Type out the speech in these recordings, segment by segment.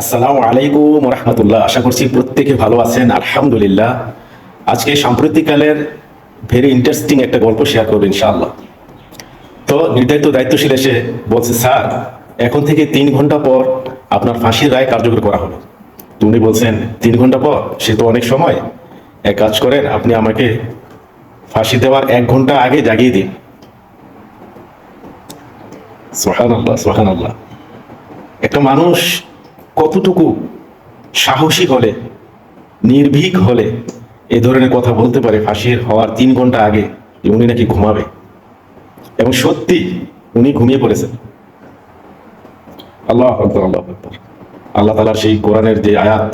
আসসালামু আলাইকুম রহমতুল্লাহ আশা করছি প্রত্যেকে ভালো আছেন। আলহামদুলিল্লাহ। আজকে সাম্প্রতিককালের ভেরি ইন্টারেস্টিং একটা গল্প শেয়ার করব ইনশাআল্লাহ। তো নির্ধারিত দায়িত্বশীল এসে বলছে, স্যার, এখন থেকে তিন ঘণ্টা পর আপনার ফাঁসির রায় কার্যকর করা হবে তুমি বলছেন, তিন ঘণ্টা পর? সে তো অনেক সময়। এক কাজ করেন, আপনি আমাকে ফাঁসি দেওয়ার এক ঘণ্টা আগে জাগিয়ে দিন। সোহান আল্লাহ সোহান আল্লাহ একটা মানুষ কতটুকু সাহসী হলে নির্ভীক হলে এ ধরনের কথা বলতে পারে ফাঁসির হওয়ার তিন ঘন্টা আগে যে উনি নাকি ঘুমাবে এবং সত্যি উনি ঘুমিয়ে পড়েছেন আল্লাহ আকবর আল্লাহ আকবর আল্লাহ তালার সেই কোরআনের যে আয়াত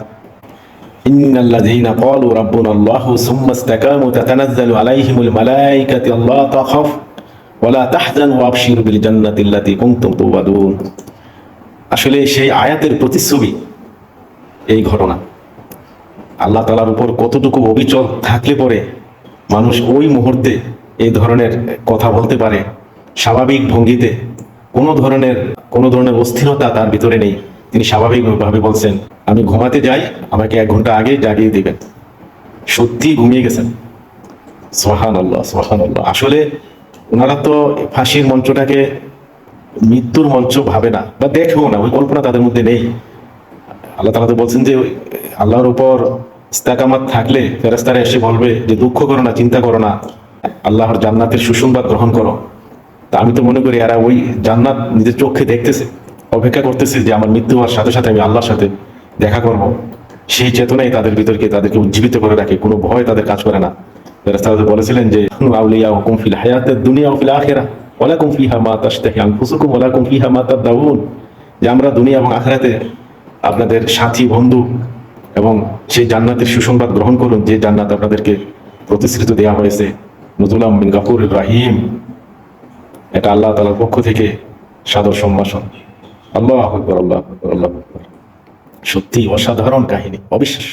إن الذين قالوا ربنا الله ثم استقاموا تتنزل عليهم الملائكة الله تخف ولا تحزن وابشروا بالجنة التي كنتم توعدون আসলে সেই আয়াতের প্রতিচ্ছবি এই ঘটনা। আল্লাহ তালার উপর কতটুকু অবিচল থাকলে পরে মানুষ ওই মুহূর্তে এই ধরনের কথা বলতে পারে, স্বাভাবিক ভঙ্গিতে। কোনো ধরনের কোনো ধরনের অস্থিরতা তার ভিতরে নেই। তিনি স্বাভাবিকভাবে বলছেন, আমি ঘুমাতে যাই, আমাকে এক ঘণ্টা আগে জাগিয়ে দিবেন। সত্যি ঘুমিয়ে গেছেন। সোহান আল্লাহ সোহান আল্লাহ আসলে ওনারা তো ফাঁসির মঞ্চটাকে মৃত্যুর মঞ্চ ভাবে না বা দেখেও না, ওই কল্পনা তাদের মধ্যে নেই। আল্লাহ তালা তো বলছেন যে, আল্লাহর উপর ইস্তাকামাত থাকলে ফেরেস্তারা এসে বলবে যে, দুঃখ করো না, চিন্তা করো না। আল্লাহর জান্নাতের সুসংবাদ গ্রহণ করো। তা আমি তো মনে করি এরা ওই জান্নাত নিজের চোখে দেখতেছে, অপেক্ষা করতেছে যে, আমার মৃত্যু হওয়ার সাথে সাথে আমি আল্লাহর সাথে দেখা করব। সেই চেতনাই তাদের ভিতরকে তাদেরকে উজ্জীবিত করে রাখে, কোনো ভয় তাদের কাজ করে না। ফেরেস্তারা বলেছিলেন যে আউলিয়া হুকুম ফিল হায়াতের দুনিয়া ফিল আখেরা ওয়ালাকুম ফিহা মা তাশতাহি আনফুসুকুম, ওয়ালাকুম ফিহা মা তাদাউন যে আমরা দুনিয়া এবং আখেরাতে আপনাদের সাথী, বন্ধু এবং সেই জান্নাতের সুসংবাদ গ্রহণ করুন, যে জান্নাত আপনাদেরকে প্রতিশ্রুতি দেওয়া হয়েছে। নজুলাম বিন গাফুর রাহিম এটা আল্লাহ তালার পক্ষ থেকে সাদর সম্ভাষণ। আল্লাহ আকবর আল্লাহ আকবর, আল্লাহ সত্যি অসাধারণ কাহিনী, অবিশ্বাস্য।